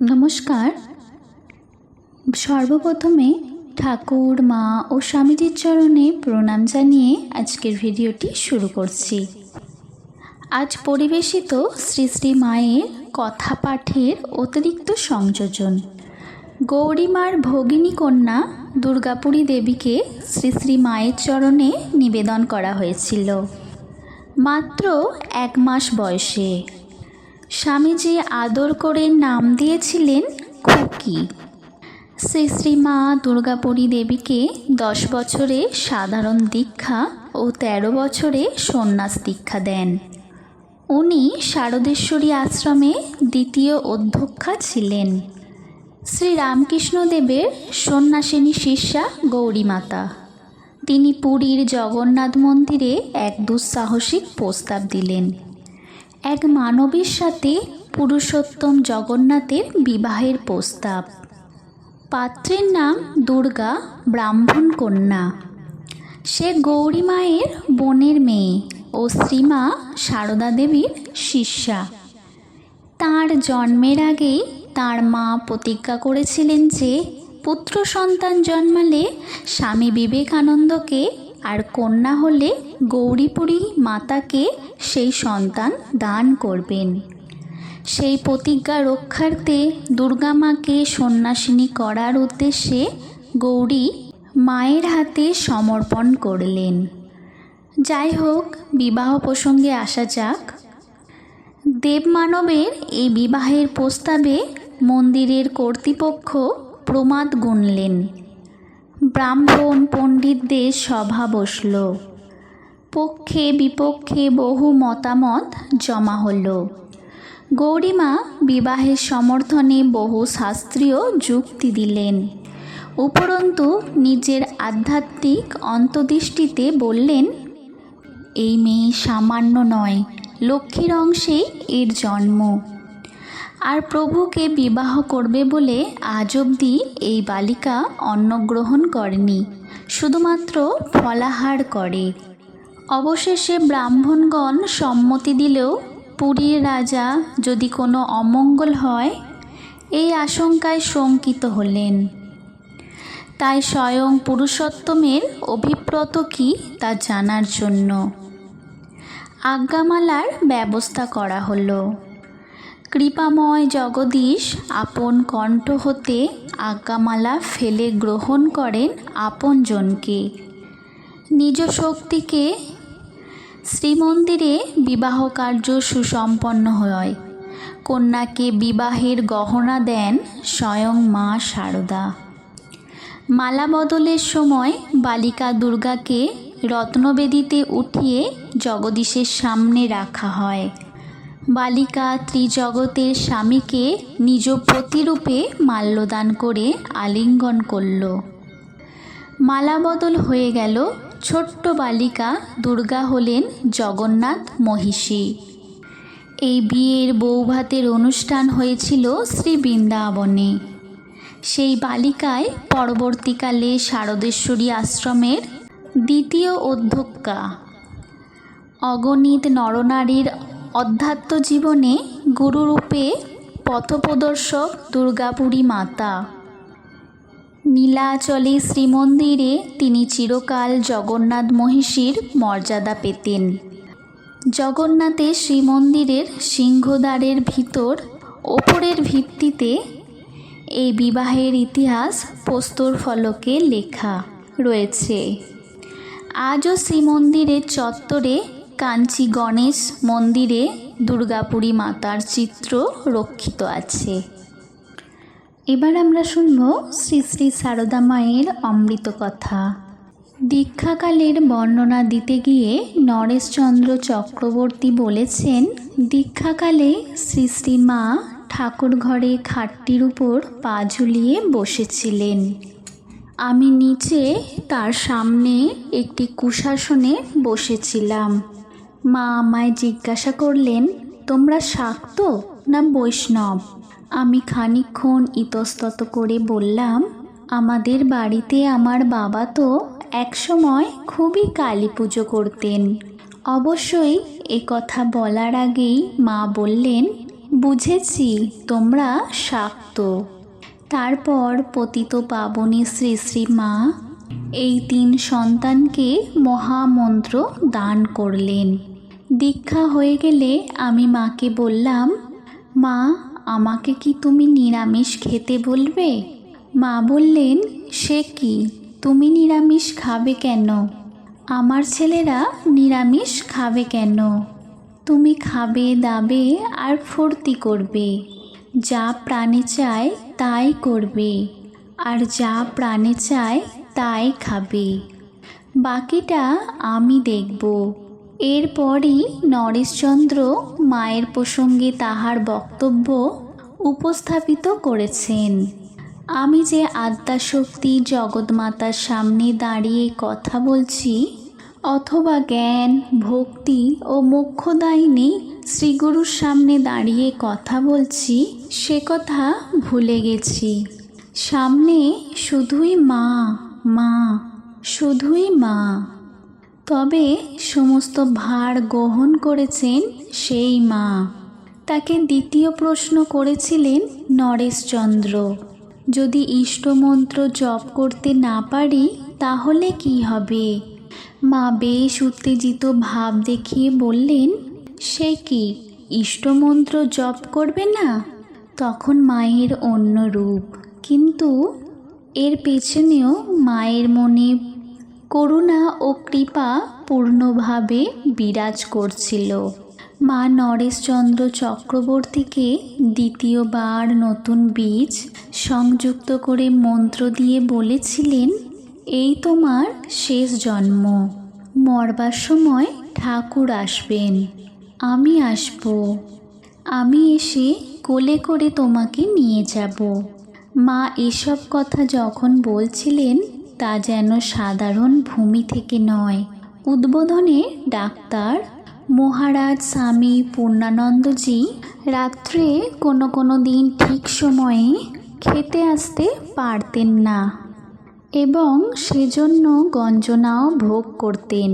নমস্কার। সর্বপ্রথমে ঠাকুর, মা ও স্বামীজির চরণে প্রণাম জানিয়ে আজকের ভিডিওটি শুরু করছি। আজ পরিবেশিত শ্রী শ্রী মায়ের কথা পাঠের অতিরিক্ত সংযোজন। গৌরীমার ভগিনী কন্যা দুর্গাপুরী দেবীকে শ্রী শ্রী মায়ের চরণে নিবেদন করা হয়েছিল। মাত্র এক মাস বয়সে স্বামীজি আদর করে নাম দিয়েছিলেন খুকি। শ্রী শ্রী মা দুর্গাপুরী দেবীকে দশ বছরে সাধারণ দীক্ষা ও তেরো বছরে সন্ন্যাস দীক্ষা দেন। উনি শারদেশ্বরী আশ্রমে দ্বিতীয় অধ্যক্ষা ছিলেন। শ্রী রামকৃষ্ণদেবের সন্ন্যাসিনী শিষ্যা গৌরীমাতা। তিনি পুরীর জগন্নাথ মন্দিরে এক দুঃসাহসিক প্রস্তাব দিলেন। এক মানবীর সাথে পুরুষোত্তম জগন্নাথের বিবাহের প্রস্তাব। পাত্রের নাম দুর্গা, ব্রাহ্মণ কন্যা। সে গৌরী মায়ের বোনের মেয়ে ও শ্রীমা সারদা দেবীর শিষ্যা। তার জন্মের আগেই তার মা প্রতিজ্ঞা করেছিলেন যে পুত্র সন্তান জন্মালে স্বামী বিবেকানন্দকে আর কন্যা হলে গৌরীপুরী মাতাকে সেই সন্তান দান করবেন। সেই প্রতিজ্ঞা রক্ষার্থে দুর্গা মাকে সন্ন্যাসিনী করার উদ্দেশ্যে গৌরী মায়ের হাতে সমর্পণ করলেন। যাই হোক, বিবাহ প্রসঙ্গে আসা যাক। দেবমানবের এই বিবাহের প্রস্তাবে মন্দিরের কর্তৃপক্ষ প্রমাদ গুনলেন। ব্রাহ্মণ পণ্ডিতদের সভা বসল। পক্ষে বিপক্ষে বহু মতামত জমা হলো। গৌরীমা বিবাহের সমর্থনে বহু শাস্ত্রীয় যুক্তি দিলেন। উপরন্তু নিজের আধ্যাত্মিক অন্তদৃষ্টিতে বললেন, এই মেয়ে সামান্য নয়, লক্ষ্মীর অংশে এর জন্ম। আর প্রভুকে বিবাহ করবে বলে আজ অবধি এই বালিকা অন্নগ্রহণ করেনি, শুধুমাত্র ফলাহার করে। অবশেষে ব্রাহ্মণগণ সম্মতি দিলেও পুরীর রাজা যদি কোনো অমঙ্গল হয়, এই আশঙ্কায় শঙ্কিত হলেন। তাই স্বয়ং পুরুষোত্তমের অভিপ্রত কি তা জানার জন্য আজ্ঞামালার ব্যবস্থা করা হলো। কৃপাময় জগদীশ, আপন কণ্ঠ হতে আজ্ঞামালা ফেলে গ্রহণ করেন আপনজনকে। নিজ শক্তিকে শ্রীমন্দিরে বিবাহ কার্য সুসম্পন্ন হয়। কন্যাকে বিবাহের গহনা দেন স্বয়ং মা শারদা মালা বদলের সময় বালিকা দুর্গাকে রত্নবেদিতে উঠিয়ে জগদীশের সামনে রাখা হয়। বালিকা ত্রিজগতের স্বামীকে নিজ প্রতিরূপে মাল্যদান করে আলিঙ্গন করল। মালাবদল হয়ে গেল, ছোট্ট বালিকা দুর্গা হলেন জগন্নাথ মহিষী। এই বিয়ের বৌভাতের অনুষ্ঠান হয়েছিল শ্রী বৃন্দাবনে। সেই বালিকায় পরবর্তীকালে শারদেশ্বরী আশ্রমের দ্বিতীয় অধ্যক্ষা অগণিত নরনারীর অধ্যাত্ম জীবনে গুরুরূপে পথপ্রদর্শক দুর্গাপুরী মাতা। নীলাচলে শ্রীমন্দিরে তিনি চিরকাল জগন্নাথ মহিষীর মর্যাদা পেতেন। জগন্নাথের শ্রীমন্দিরের সিংহদ্বারের ভিতর, ওপরের ভিত্তিতে এই বিবাহের ইতিহাস প্রস্তর ফলকে লেখা রয়েছে। আজও শ্রীমন্দিরের চত্বরে কাঞ্চি গণেশ মন্দিরে দুর্গাপুরী মাতার চিত্র রক্ষিত আছে। এবার আমরা শুনব শ্রী শ্রী সারদা মায়ের অমৃত কথা। দীক্ষাকালের বর্ণনা দিতে গিয়ে নরেশচন্দ্র চক্রবর্তী বলেছেন, দীক্ষাকালে শ্রী শ্রী মা ঠাকুর ঘরে খাটটির উপর পা ঝুলিয়ে বসেছিলেন। আমি নিচে তার সামনে একটি কুশাসনে বসেছিলাম। মা আমায় জিজ্ঞাসা করলেন, তোমরা শাক্ত না বৈষ্ণব? আমি খানিক্ষণ ইতস্তত করে বললাম, আমাদের বাড়িতে আমার বাবা তো একসময় খুবই কালী পুজো করতেন। অবশ্যই এ কথা বলার আগেই মা বললেন, বুঝেছি, তোমরা শাক্ত। তারপর পতিত পাবনী শ্রী শ্রী মা এই তিন সন্তানকে মহামন্ত্র দান করলেন। দীক্ষা হয়ে গেলে আমি মাকে বললাম, মা, আমাকে কি তুমি নিরামিষ খেতে বলবে? মা বললেন, সে কি? তুমি নিরামিষ খাবে কেন? আমার ছেলেরা নিরামিষ খাবে কেন? তুমি খাবে, দাবে আর ফুর্তি করবে। যা প্রাণে চায় তাই করবে, আর যা প্রাণে চায় তাই খাবে। বাকিটা আমি দেখব। এরপরই নরেশচন্দ্র মায়ের প্রসঙ্গে তাহার বক্তব্য উপস্থাপিত করেছেন। আমি যে আদ্যাশক্তি জগৎমাতার সামনে দাঁড়িয়ে কথা বলছি, অথবা জ্ঞান, ভক্তি ও মোক্ষদায়িনী শ্রীগুরুর সামনে দাঁড়িয়ে কথা বলছি, সে কথা ভুলে গেছি। সামনে শুধুই মা মা, শুধুই মা। তবে সমস্ত ভার গ্রহণ করেছেন সেই মা। তাকে দ্বিতীয় প্রশ্ন করেছিলেন নরেশচন্দ্র, যদি ইষ্টমন্ত্র জপ করতে না পারি, তাহলে কি হবে? মা বেশ উত্তেজিত ভাব দেখিয়ে বললেন, সে কি, ইষ্টমন্ত্র জপ করবে না? তখন মায়ের অন্য রূপ কিন্তু এর পেছনেও মায়ের মনে করুণা ও কৃপা পূর্ণভাবে বিরাজ করছিল। মা নরেশচন্দ্র চক্রবর্তীকে দ্বিতীয়বার নতুন বীজ সংযুক্ত করে মন্ত্র দিয়ে বলেছিলেন, এই তোমার শেষ জন্ম। মরবার সময় ঠাকুর আসবেন। আমি আসব। আমি এসে কোলে করে তোমাকে নিয়ে যাব। মা এসব কথা যখন বলছিলেন তা যেন সাধারণ ভূমি থেকে নয়। উদ্বোধনে ডাক্তার মহারাজ স্বামী পূর্ণানন্দজি রাত্রে কোনো কোনো দিন ঠিক সময়ে খেতে আসতে পারতেন না এবং সেজন্য গঞ্জনাও ভোগ করতেন।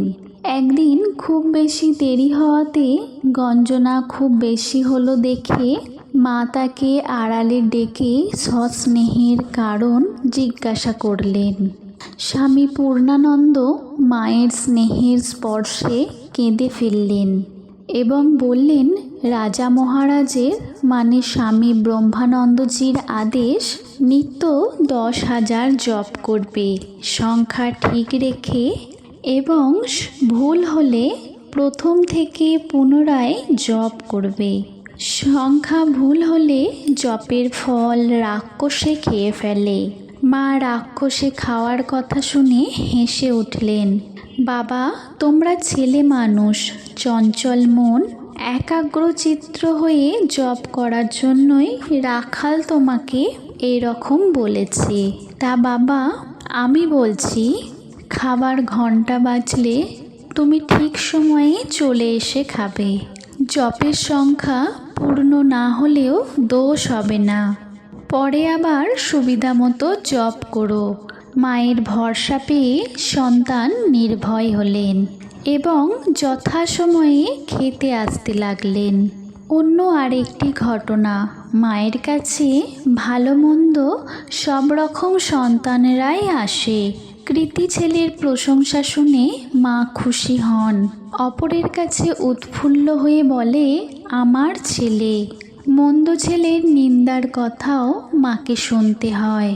একদিন খুব বেশি দেরি হওয়াতে গঞ্জনা খুব বেশি হলো দেখে মা তাকে আড়ালে ডেকে সস্নেহের কারণ জিজ্ঞাসা করলেন। স্বামী পূর্ণানন্দ মায়ের স্নেহের স্পর্শে কেঁদে ফেললেন এবং বললেন, রাজা মহারাজের মানে স্বামী ব্রহ্মানন্দজির আদেশ নিত্য দশ হাজার জপ করবে। সংখ্যা ঠিক রেখে এবং ভুল হলে প্রথম থেকে পুনরায় জপ করবে। সংখ্যা ভুল হলে জপের ফল রাক্ষসে খেয়ে ফেলে। মা রাক্ষসে খাওয়ার কথা শুনে হেসে উঠলেন। বাবা, তোমরা ছেলে মানুষ, চঞ্চল মন একাগ্রচিত্র হয়ে জপ করার জন্যই রাখাল তোমাকে এরকম বলেছে। তা বাবা, আমি বলছি, খাবার ঘণ্টা বাজলে তুমি ঠিক সময়ে চলে এসে খাবে। জপের সংখ্যা পূর্ণ না হলেও দোষ হবে না। পরে আবার সুবিধা মতো জপ করো। মায়ের ভরসা পেয়ে সন্তান নির্ভয় হলেন এবং যথাসময়ে খেতে আসতে লাগলেন। অন্য আরেকটি ঘটনা, মায়ের কাছে ভালো মন্দ সব রকম সন্তানেরাই আসে। কৃতি ছেলের প্রশংসা শুনে মা খুশি হন। অপরের কাছে উৎফুল্ল হয়ে বলে, আমার ছেলে। মন্দ ছেলের নিন্দার কথাও মাকে শুনতে হয়।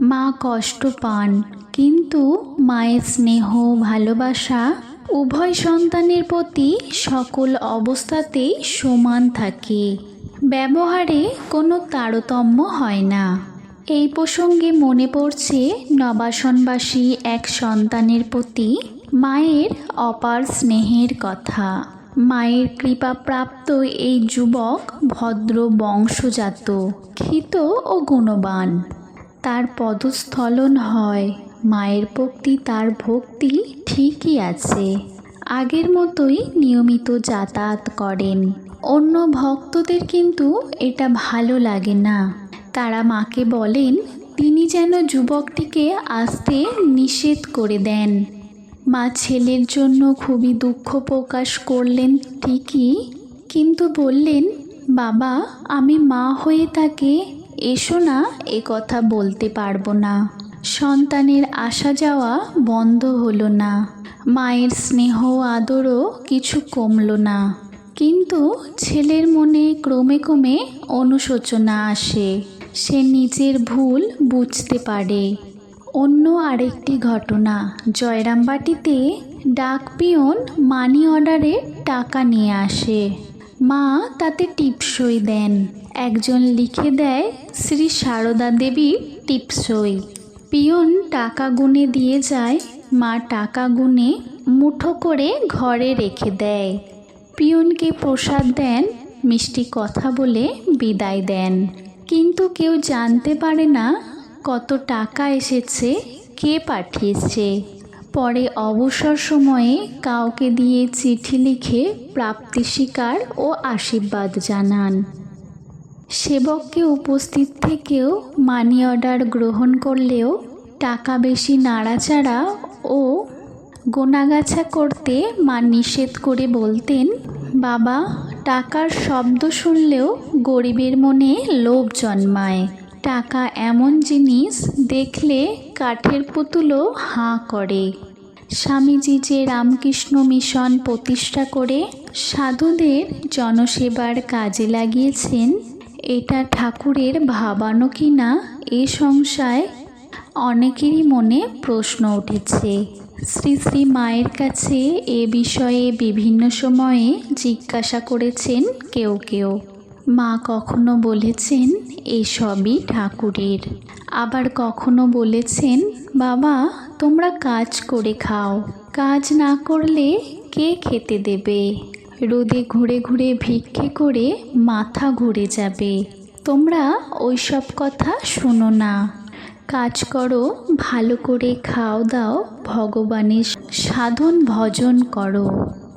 মা কষ্ট পান, কিন্তু মায়ের স্নেহ, ভালোবাসা উভয় সন্তানের প্রতি সকল অবস্থাতেই সমান থাকে। ব্যবহারে কোনো তারতম্য হয় না। এই প্রসঙ্গে মনে পড়ছে নবাসনবাসী এক সন্তানের প্রতি মায়ের অপার স্নেহের কথা। মায়ের কৃপাপ্রাপ্ত এই যুবক ভদ্র বংশজাত, ক্ষিত ও গুণবান। তার পদস্থলন হয়, মায়ের প্রতি তার ভক্তি ঠিকই আছে। আগের মতোই নিয়মিত যাতায়াত করেন। অন্য ভক্তদের কিন্তু এটা ভালো লাগে না। তারা মাকে বলেন, তিনি যেন যুবকটিকে আসতে নিষেধ করে দেন। মা ছেলের জন্য খুবই দুঃখ প্রকাশ করলেন, ঠিকই। কিন্তু বললেন, বাবা, আমি মা হয়ে তাকে এসো না, এ কথা বলতে পারব না। সন্তানের আসা যাওয়া বন্ধ হলো না। মায়ের স্নেহ আদরও কিছু কমলো না। কিন্তু ছেলের মনে ক্রমে ক্রমে অনুশোচনা আসে। সে নিজের ভুল বুঝতে পারে। অন্য আরেকটি ঘটনা। জয়রামবাটিতে ডাক পিয়ন মানি অর্ডারে টাকা নিয়ে আসে। মা তাতে টিপসই দেন। একজন লিখে দেয়, শ্রী সারদা দেবী টিপসই। পিয়ন টাকা গুনে দিয়ে যায়, মা টাকা গুনে মুঠো করে ঘরে রেখে দেয়। পিয়নকে প্রসাদ দেন, মিষ্টি কথা বলে বিদায় দেন। কিন্তু কেউ জানতে পারে না কত টাকা এসেছে, কে পাঠিয়েছে? পরে অবসর সময়ে কাউকে দিয়ে চিঠি লিখে প্রাপ্তি স্বীকার ও আশীর্বাদ জানান। সেবককে উপস্থিত থেকেও মানি অর্ডার গ্রহণ করলেও টাকা বেশি নাড়াচাড়া ও গোনাগাছা করতে মা নিষেধ করে বলতেন, বাবা, টাকার শব্দ শুনলেও গরিবের মনে লোভ জন্মায়। টাকা এমন জিনিস দেখলে কাঠের পুতুলও হাঁ করে। স্বামীজি যে রামকৃষ্ণ মিশন প্রতিষ্ঠা করে সাধুদের জনসেবার কাজে লাগিয়েছেন, এটা ঠাকুরের ভাবানো কি না এ সংশয় অনেকেরই মনে প্রশ্ন উঠেছে। শ্রী শ্রী মায়ের কাছে এ বিষয়ে বিভিন্ন সময়ে জিজ্ঞাসা করেছেন কেউ কেউ। মা কখনো বলেছেন, এসবই ঠাকুরের। আবার কখনো বলেছেন, বাবা, তোমরা কাজ করে খাও। কাজ না করলে কে খেতে দেবে? রোদে ঘুরে ঘুরে ভিক্ষে করে মাথা ঘুরে যাবে। তোমরা ওইসব কথা শোনো না। কাজ করো, ভালো করে খাও দাও, ভগবানের সাধন ভজন করো।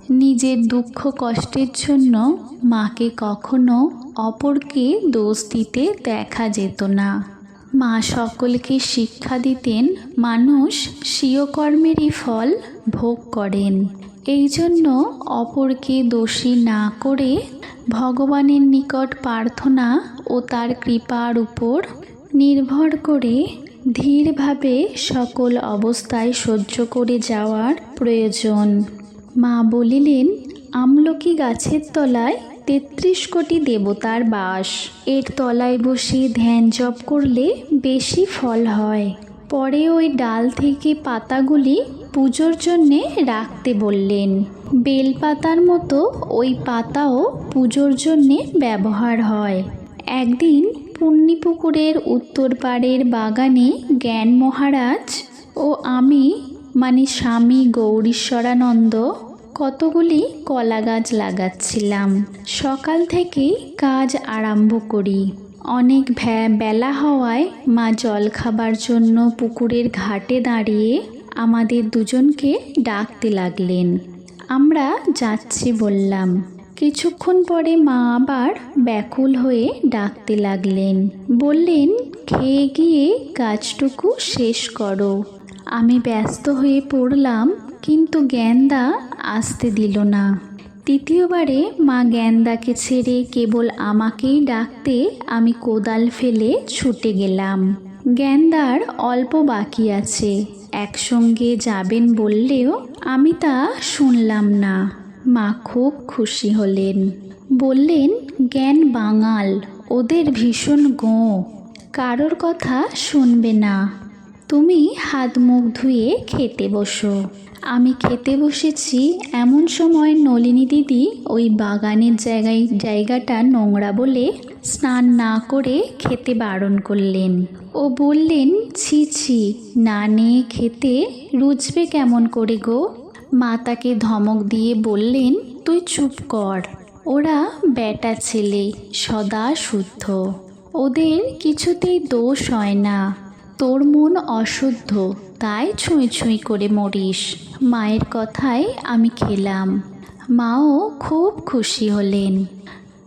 নিজের দুঃখ কষ্টের জন্য মাকে কখনো অপরকে দোষ দিতে দেখা যেত না। মা সকলকে শিক্ষা দিতেন, মানুষ স্বীয় কর্মেরই ফল ভোগ করেন। এই জন্য অপরকে দোষী না করে ভগবানের নিকট প্রার্থনা ও তার কৃপার উপর নির্ভর করে ধীরভাবে সকল অবস্থায় সহ্য করে যাওয়ার প্রয়োজন। মা বলিলেন, আমলকি গাছের তলায় তেত্রিশ কোটি দেবতার বাস। এর তলায় বসে ধ্যান জপ করলে বেশি ফল হয়। পরে ওই ডাল থেকে পাতাগুলি পুজোর জন্যে রাখতে বললেন। বেলপাতার মতো ওই পাতাও পুজোর জন্যে ব্যবহার হয়। একদিন পুণ্যিপুকুরের উত্তর পাড়ের বাগানে জ্ঞান মহারাজ ও আমি মানে স্বামী গৌরীশ্বরানন্দ কতগুলি কলা গাছ লাগাচ্ছিলাম। সকাল থেকেই কাজ আরম্ভ করি। অনেক ভ্যা বেলা হওয়ায় মা জল খাবার জন্য পুকুরের ঘাটে দাঁড়িয়ে আমাদের দুজনকে ডাকতে লাগলেন। আমরা যাচ্ছি বললাম। কিছুক্ষণ পরে মা আবার ব্যাকুল হয়ে ডাকতে লাগলেন। বললেন, খেয়ে গিয়ে গাছটুকু শেষ করো। আমি ব্যস্ত হয়ে পড়লাম, কিন্তু জ্ঞানদা আসতে দিল না। তৃতীয়বারে মা জ্ঞানদাকে ছেড়ে কেবল আমাকেই ডাকতে আমি কোদাল ফেলে ছুটে গেলাম। জ্ঞানদার অল্প বাকি আছে, একসঙ্গে যাবেন বললেও আমি তা শুনলাম না। মা খুব খুশি হলেন। বললেন, জ্ঞান বাঙাল, ওদের ভীষণ গো, কারোর কথা শুনবে না। তুমি হাত মুখ ধুয়ে খেতে বসো। আমি খেতে বসেছি এমন সময় নলিনী দিদি ওই বাগানের জায়গায়, জায়গাটা নোংরা বলে স্নান না করে খেতে বারণ করলেন। ও বললেন, ছি ছি, না নিয়ে খেতে রুচবে কেমন করে গো? মাতাকে ধমক দিয়ে বললেন, তুই চুপ কর, ওরা বেটা ছেলে, সদা শুদ্ধ। ওদের কিছুতেই দোষ হয় না। তোর মন অশুদ্ধ, তাই ছুঁই ছুঁই করে মরিস। মায়ের কথায় আমি খেলাম। মাও খুব খুশি হলেন।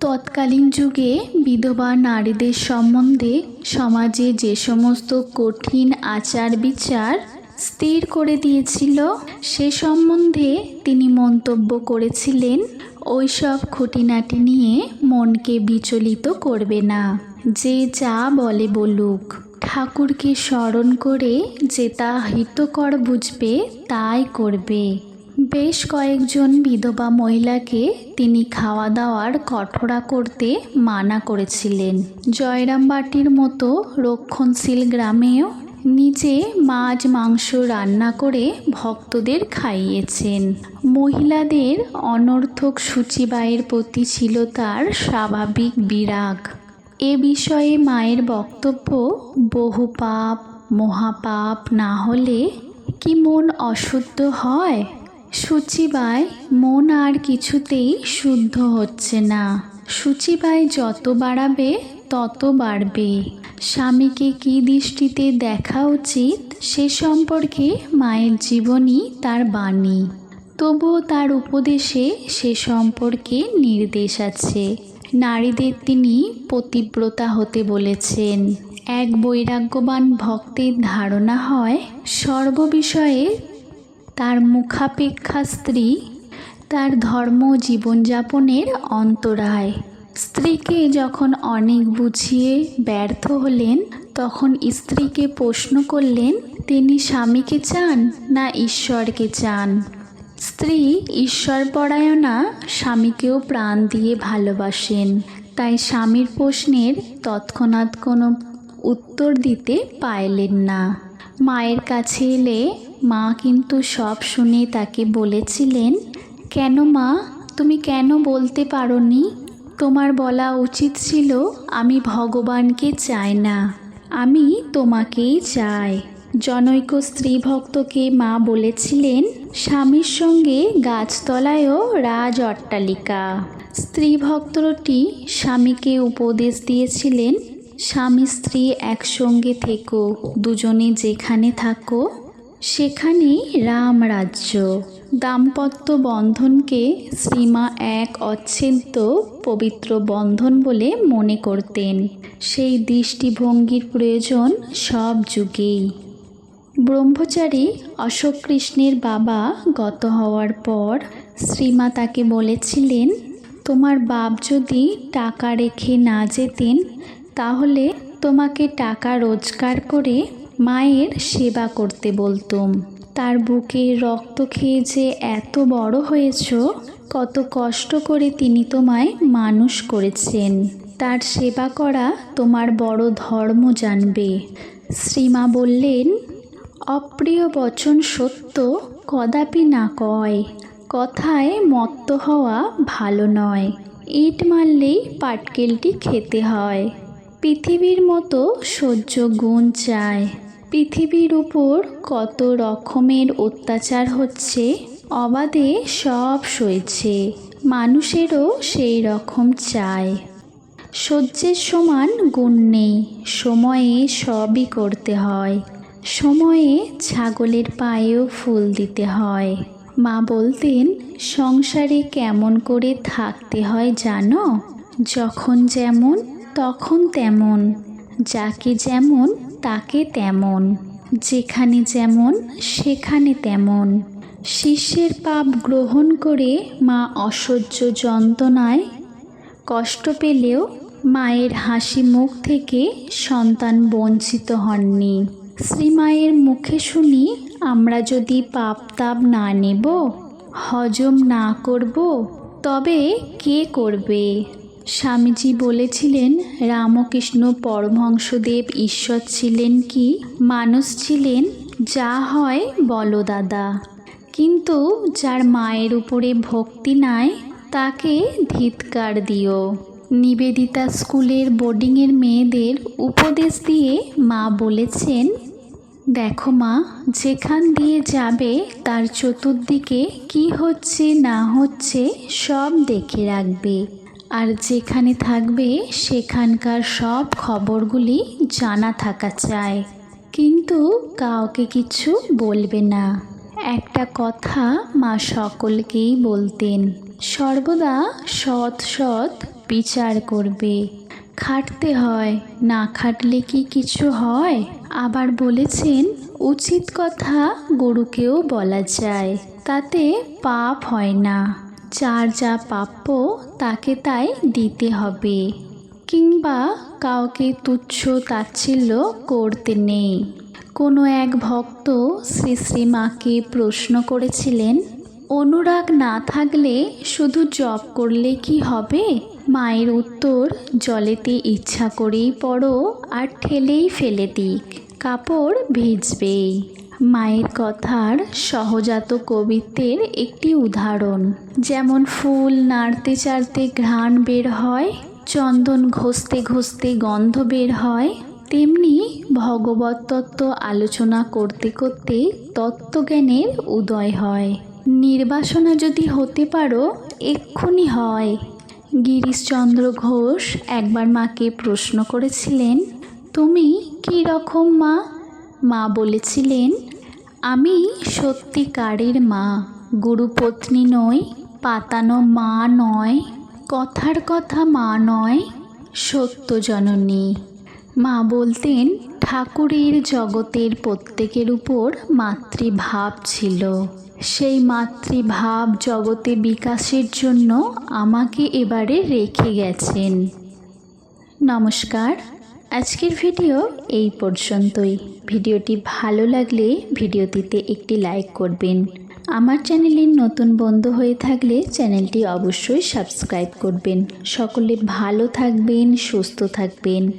তৎকালীন যুগে বিধবা নারীদের সম্বন্ধে সমাজে যে সমস্ত কঠিন আচার বিচার স্থির করে দিয়েছিল, সে সম্বন্ধে তিনি মন্তব্য করেছিলেন ওইসব খুঁটিনাটি নিয়ে মনকে বিচলিত করবে না। যে যা বলে বলুক। ঠাকুরকে স্মরণ করে যে তা হিতকর বুঝবে, তাই করবে। বেশ কয়েকজন বিধবা মহিলাকে তিনি খাওয়া দাওয়ার কঠোরা করতে মানা করেছিলেন। জয়রামবাটির মতো রক্ষণশীল গ্রামেও নিজে মাছ, মাংস রান্না করে ভক্তদের খাইয়েছেন। মহিলাদের অনর্থক সূচিবায়ের প্রতি ছিল তার স্বাভাবিক বিরাগ। এ বিষয়ে মায়ের বক্তব্য, বহু পাপ, মহাপাপ না হলে কি মন অশুদ্ধ হয়? সূচিবায় মন আর কিছুতেই শুদ্ধ হচ্ছে না। সূচিবায় যত বাড়াবে, তত বাড়বে। স্বামীকে কী দৃষ্টিতে দেখা উচিত, সে সম্পর্কে মায়ের জীবনী তার বাণী। তবুও তার উপদেশে সে সম্পর্কে নির্দেশ আছে। নারীদের তিনি পতিব্রতা হতে বলেছেন। এক বৈরাগ্যবান ভক্তের ধারণা হয়, সর্ববিষয়ে তার মুখাপেক্ষা স্ত্রী তার ধর্ম জীবনযাপনের অন্তরায়। স্ত্রীকে যখন অনেক বুঝিয়ে ব্যর্থ হলেন, তখন স্ত্রীকে প্রশ্ন করলেন, তিনি স্বামীকে চান না ঈশ্বরকে চান? স্ত্রী ঈশ্বরপরায়ণা স্বামীকেও প্রাণ দিয়ে ভালোবাসেন। তাই স্বামীর প্রশ্নের তৎক্ষণাৎ কোনো উত্তর দিতে পাইলেন না। মায়ের কাছে এলে মা কিন্তু সব শুনে তাকে বলেছিলেন, কেন মা? তুমি কেন বলতে পারোনি? তোমার বলা উচিত ছিল, আমি ভগবানকে চাই না। আমি তোমাকেই চাই। জনৈক স্ত্রী ভক্তকে মা বলেছিলেন স্বামীর সঙ্গে গাছতলায়ও রাজ অট্টালিকা। স্ত্রী ভক্তটি স্বামীকে উপদেশ দিয়েছিলেন, স্বামী স্ত্রী একসঙ্গে থেকো, দুজনে যেখানে থাকো সেখানেই রাম রাজ্য। দাম্পত্য বন্ধনকে শ্রীমা এক অচ্ছেদ্য পবিত্র বন্ধন বলে মনে করতেন। সেই দৃষ্টিভঙ্গির প্রয়োজন সব যুগেই। ব্রহ্মচারী অশোক কৃষ্ণের বাবা গত হওয়ার পর শ্রীমা তাকে বলেছিলেন, তোমার বাপ যদি টাকা রেখে না যেতেন, তাহলে তোমাকে টাকা রোজগার করে মায়ের সেবা করতে বলতুম। তার বুকে রক্ত খেয়ে যে এত বড় হয়েছ, কত কষ্ট করে তিনি তোমায় মানুষ করেছেন। তার সেবা করা তোমার বড় ধর্ম জানবে। শ্রীমা বললেন অপ্রিয় বচন সত্য কদাপি না কয়। কথায় মত্ত হওয়া ভালো নয়। ইট মারলেই পাটকেলটি খেতে হয়। পৃথিবীর মতো সহ্য গুণ চায়। পৃথিবীর উপর কত রকমের অত্যাচার হচ্ছে, অবাধে সব সইছে। মানুষেরও সেই রকম চায়। সহ্যের সমান গুণ নেই, সময়ে সবই করতে হয়। সময়ে ছাগলের পায়েও ফুল দিতে হয়। মা বলতেন, সংসারে কেমন করে থাকতে হয় জানো? যখন যেমন, তখন তেমন। যাকে যেমন, তাকে তেমন। যেখানে যেমন, সেখানে তেমন। শিষ্যের পাপ গ্রহণ করে মা অসহ্য যন্ত্রণায় কষ্ট পেলেও মায়ের হাসি মুখ থেকে সন্তান বঞ্চিত হননি। শ্রীমায়ের মুখে শুনি, আমরা যদি পাপ তাপ না নেব, হজম না করব, তবে কে করবে? স্বামীজি বলেছিলেন, রামকৃষ্ণ পরমহংসদেব ঈশ্বর ছিলেন কি? মানুষ ছিলেন, যা হয় বলো দাদা কিন্তু যার মায়ের উপরে ভক্তি নাই, তাকে ধিৎকার দিও। নিবেদিতা স্কুলের বোর্ডিংয়ের মেয়েদের উপদেশ দিয়ে মা বলেছেন দেখো মা, যেখান দিয়ে যাবে তার চতুর্দিকে কি হচ্ছে না হচ্ছে সব দেখে রাখবে। আর যেখানে থাকবে সেখানকার সব খবরগুলি জানা থাকা চায় কিন্তু কাউকে কিছু বলবে না। একটা কথা মা সকলকেই বলতেন, সর্বদা সৎ সৎ বিচার করবে। খাটতে হয়। না খাটলে কি কিছু হয়? আবার বলেছেন, উচিত কথা গরুকেও বলা যায়, তাতে পাপ হয় না। যার যা প্রাপ্য, তাকে তাই দিতে হবে। কিংবা কাউকে তুচ্ছ তাচ্ছিল্য করতে নেই। কোনো এক ভক্ত শ্রী শ্রী মাকে প্রশ্ন করেছিলেন, অনুরাগ না থাকলে শুধু জপ করলে কি হবে? মায়ের উত্তর, জলেতে ইচ্ছা করেই পড়ো আর ঠেলেই ফেলে দিক, কাপড় ভিজবেই মায়ের কথার সহজাত কবিত্বের একটি উদাহরণ, যেমন ফুল নাড়তে চাড়তে ঘ্রাণ বের হয়, চন্দন ঘষতে ঘষতে গন্ধ বের হয়, তেমনি ভগবত তত্ত্ব আলোচনা করতে করতে তত্ত্বজ্ঞানের উদয় হয়। নির্বাসনা যদি হতে পারো, এক্ষুনি হয়। গিরিশচন্দ্র ঘোষ একবার মাকে প্রশ্ন করেছিলেন, তুমি কী রকম মা? মা বলেছিলেন, আমি সত্যিকারের মা। গুরুপত্নী নই, পাতানো মা নয়, কথার কথা মা নয় সত্য জননী মা বলতেন, ঠাকুরের জগতের প্রত্যেকের উপর মাতৃভাব ছিল। সেই মাতৃভাব জগতে বিকাশের জন্য আমাকে এবারে রেখে গেছেন। নমস্কার, আজকের ভিডিও এই পর্যন্তই। ভিডিওটি ভালো লাগলে ভিডিওটিতে একটি লাইক করবেন। আমার চ্যানেলের নতুন বন্ধু হয়ে থাকলে চ্যানেলটি অবশ্যই সাবস্ক্রাইব করবেন। সকলে ভালো থাকবেন, সুস্থ থাকবেন।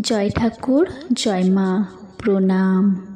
জয় ঠাকুর, জয় মা। প্রণাম।